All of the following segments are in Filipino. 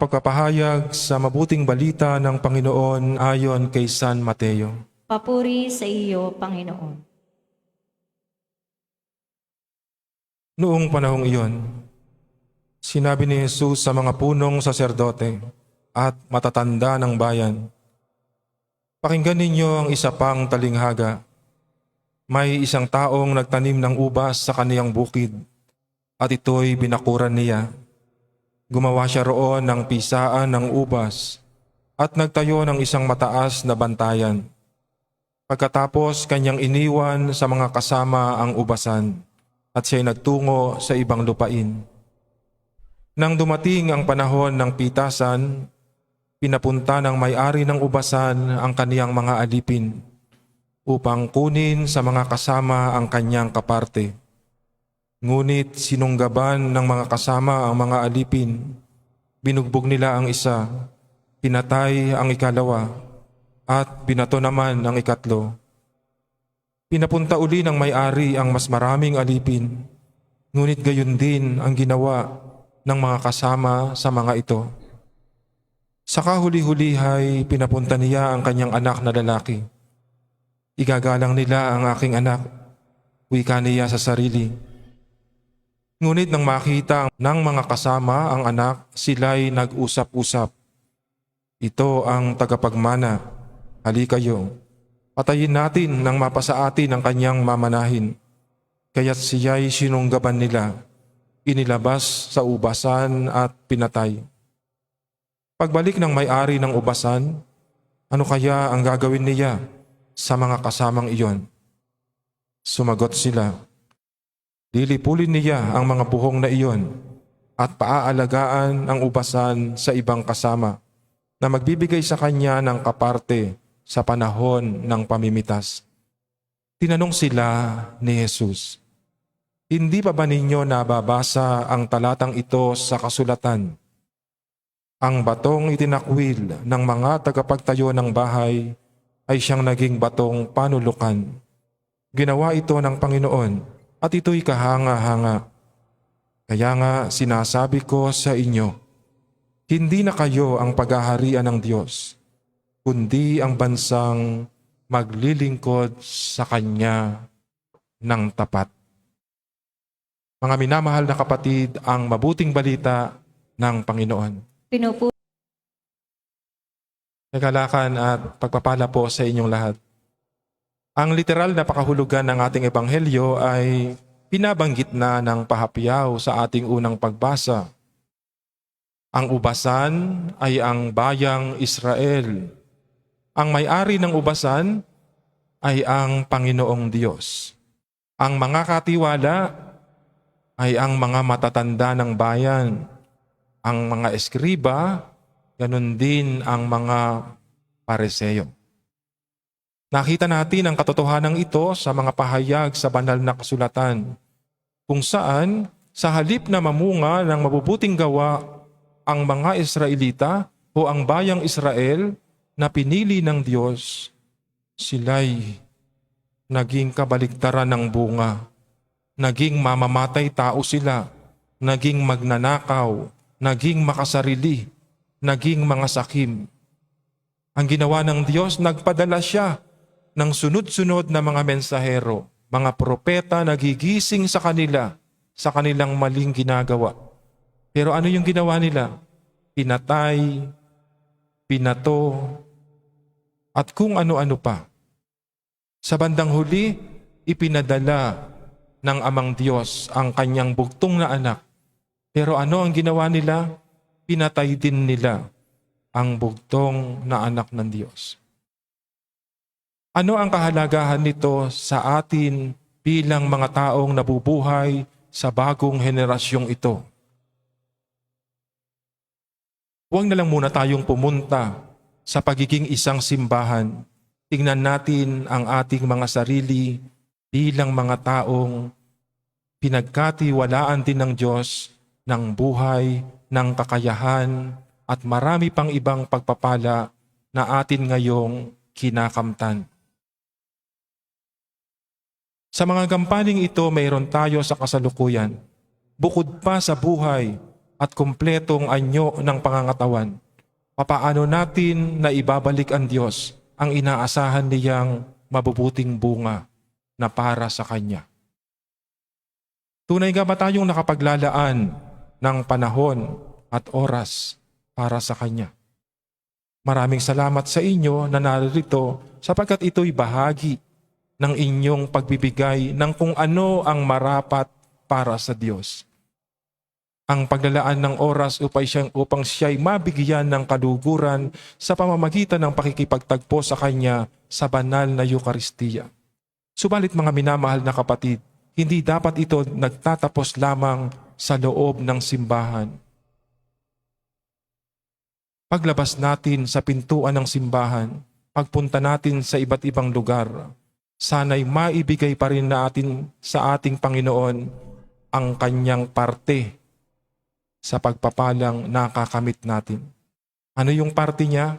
Pagpapahayag sa mabuting balita ng Panginoon ayon kay San Mateo. Papuri sa iyo, Panginoon. Noong panahong iyon, sinabi ni Jesus sa mga punong saserdote at matatanda ng bayan, Pakinggan ninyo ang isa pang talinghaga. May isang taong nagtanim ng ubas sa kaniyang bukid at ito'y binakuran niya. Gumawa siya roon ng pisaan ng ubas at nagtayo ng isang mataas na bantayan. Pagkatapos kanyang iniwan sa mga kasama ang ubasan at siya'y nagtungo sa ibang lupain. Nang dumating ang panahon ng pitasan, pinapunta ng may-ari ng ubasan ang kaniyang mga alipin upang kunin sa mga kasama ang kanyang kaparte. Ngunit sinunggaban ng mga kasama ang mga alipin. Binugbog nila ang isa, pinatay ang ikalawa, at binato naman ang ikatlo. Pinapunta uli ng may-ari ang mas maraming alipin, ngunit gayon din ang ginawa ng mga kasama sa mga ito. Sa kahuli-hulihay, pinapunta niya ang kanyang anak na lalaki. Igagalang nila ang aking anak, wika niya sa sarili. Ngunit nang makita ng mga kasama ang anak, sila'y nag-usap-usap. Ito ang tagapagmana. Hali kayo. Patayin natin nang mapasa atin ang kanyang mamanahin. Kaya't siya'y sinunggaban nila. Inilabas sa ubasan at pinatay. Pagbalik ng may-ari ng ubasan, ano kaya ang gagawin niya sa mga kasamang iyon? Sumagot sila, Lilipulin niya ang mga buhong na iyon at paaalagaan ang ubasan sa ibang kasama na magbibigay sa kanya ng kaparte sa panahon ng pamimitas. Tinanong sila ni Jesus, Hindi pa ba ninyo nababasa ang talatang ito sa kasulatan? Ang batong itinakwil ng mga tagapagtayo ng bahay ay siyang naging batong panulukan. Ginawa ito ng Panginoon at ito'y kahanga-hanga. Kaya nga sinasabi ko sa inyo, hindi na kayo ang paghaharian ng Diyos, kundi ang bansang maglilingkod sa Kanya ng tapat. Mga minamahal na kapatid, ang mabuting balita ng Panginoon. Pinupuri Nagalakan at pagpapala po sa inyong lahat. Ang literal na pakahulugan ng ating ebanghelyo ay pinabanggit na ng pahapiyaw sa ating unang pagbasa. Ang ubasan ay ang bayang Israel. Ang may-ari ng ubasan ay ang Panginoong Diyos. Ang mga katiwala ay ang mga matatanda ng bayan. Ang mga eskriba, ganun din ang mga pareseyo. Nakita natin ang katotohanan ito sa mga pahayag sa banal na kasulatan, kung saan sa halip na mamunga ng mabubuting gawa ang mga Israelita o ang bayang Israel na pinili ng Diyos, sila'y naging kabaligtaran ng bunga. Naging mamamatay tao sila, naging magnanakaw, naging makasarili, naging mga sakim. Ang ginawa ng Diyos, nagpadala siya ng sunod-sunod na mga mensahero, mga propeta na gigising sa kanila sa kanilang maling ginagawa. Pero ano yung ginawa nila? Pinatay, pinato, at kung ano-ano pa. Sa bandang huli, ipinadala ng amang Diyos ang kanyang bugtong na anak. Pero ano ang ginawa nila? Pinatay din nila ang bugtong na anak ng Diyos. Ano ang kahalagahan nito sa atin bilang mga taong nabubuhay sa bagong henerasyong ito? Huwag na lang muna tayong pumunta sa pagiging isang simbahan. Tingnan natin ang ating mga sarili bilang mga taong pinagkatiwalaan din ng Diyos ng buhay, ng kakayahan, at marami pang ibang pagpapala na atin ngayong kinakamtan. Sa mga gampaning ito, mayroon tayo sa kasalukuyan. Bukod pa sa buhay at kumpletong anyo ng pangangatawan, papaano natin na ibabalik ang Diyos ang inaasahan niyang mabubuting bunga na para sa Kanya? Tunay nga ba tayong nakapaglalaan ng panahon at oras para sa Kanya? Maraming salamat sa inyo na naririto sapagkat ito'y bahagi ng inyong pagbibigay ng kung ano ang marapat para sa Diyos. Ang paglalaan ng oras upang siyang upang siya'y mabigyan ng kaluguran sa pamamagitan ng pakikipagtagpo sa Kanya sa banal na Eukaristiya. Subalit mga minamahal na kapatid, hindi dapat ito nagtatapos lamang sa loob ng simbahan. Paglabas natin sa pintuan ng simbahan, pagpunta natin sa iba't ibang lugar, sana'y maibigay pa rin natin sa ating Panginoon ang kanyang parte sa pagpapalang nakakamit natin. Ano yung parte niya?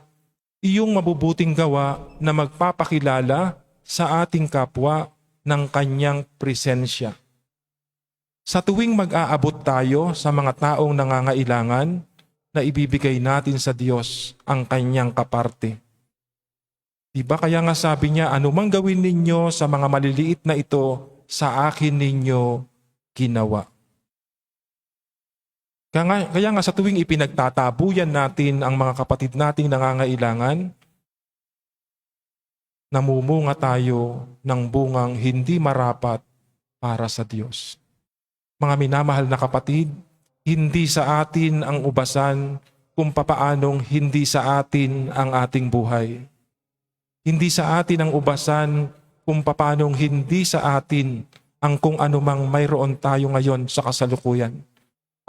Iyong mabubuting gawa na magpapakilala sa ating kapwa ng kanyang presensya. Sa tuwing mag-aabot tayo sa mga taong nangangailangan, na ibibigay natin sa Diyos ang kanyang kaparte. Diba kaya nga sabi niya, anumang gawin ninyo sa mga maliliit na ito, sa akin ninyo ginawa. Kaya nga, kaya nga sa tuwing ipinagtatabuyan natin ang mga kapatid nating nangangailangan, namumunga tayo ng bungang hindi marapat para sa Diyos. Mga minamahal na kapatid, hindi sa atin ang ubasan kung papaanong hindi sa atin ang ating buhay. Hindi sa atin ang ubasan kung papaanong hindi sa atin ang kung anumang mayroon tayo ngayon sa kasalukuyan.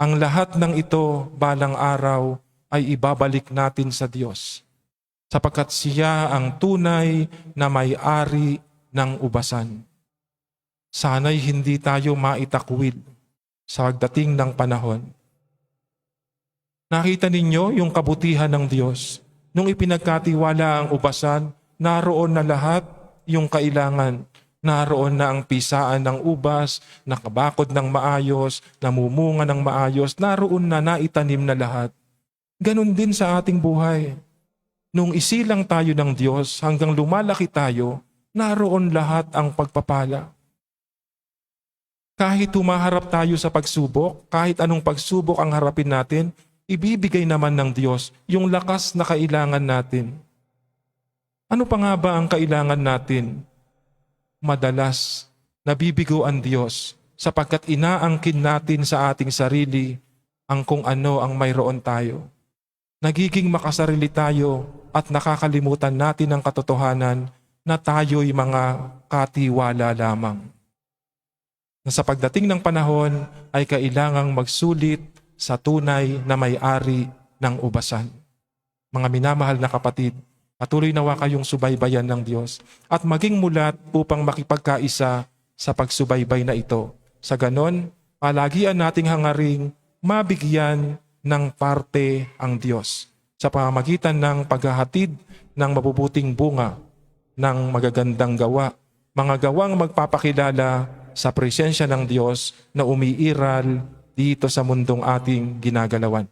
Ang lahat ng ito balang araw ay ibabalik natin sa Diyos sapagkat siya ang tunay na may-ari ng ubasan. Sana'y hindi tayo maitakwil sa pagdating ng panahon. Nakita ninyo yung kabutihan ng Diyos. Nung ipinagkatiwala ang ubasan, naroon na lahat yung kailangan. Naroon na ang pisaan ng ubas, nakabakod ng maayos, namumunga ng maayos, naroon na naitanim na lahat. Ganon din sa ating buhay. Nung isilang tayo ng Diyos hanggang lumalaki tayo, naroon lahat ang pagpapala. Kahit humaharap tayo sa pagsubok, kahit anong pagsubok ang harapin natin, ibibigay naman ng Diyos yung lakas na kailangan natin. Ano pa nga ba ang kailangan natin? Madalas, nabibigo ang Diyos sapagkat inaangkin natin sa ating sarili ang kung ano ang mayroon tayo. Nagiging makasarili tayo at nakakalimutan natin ang katotohanan na tayo'y mga katiwala lamang na sa pagdating ng panahon ay kailangang magsulit sa tunay na may-ari ng ubasan. Mga minamahal na kapatid, patuloy nawa kayong subaybayan ng Diyos at maging mulat upang makipagkaisa sa pagsubaybay na ito. Sa ganon, palagian nating hangaring mabigyan ng parte ang Diyos sa pamamagitan ng paghahatid ng mabubuting bunga ng magagandang gawa, mga gawang magpapakilala sa presensya ng Diyos na umiiral dito sa mundong ating ginagalawan.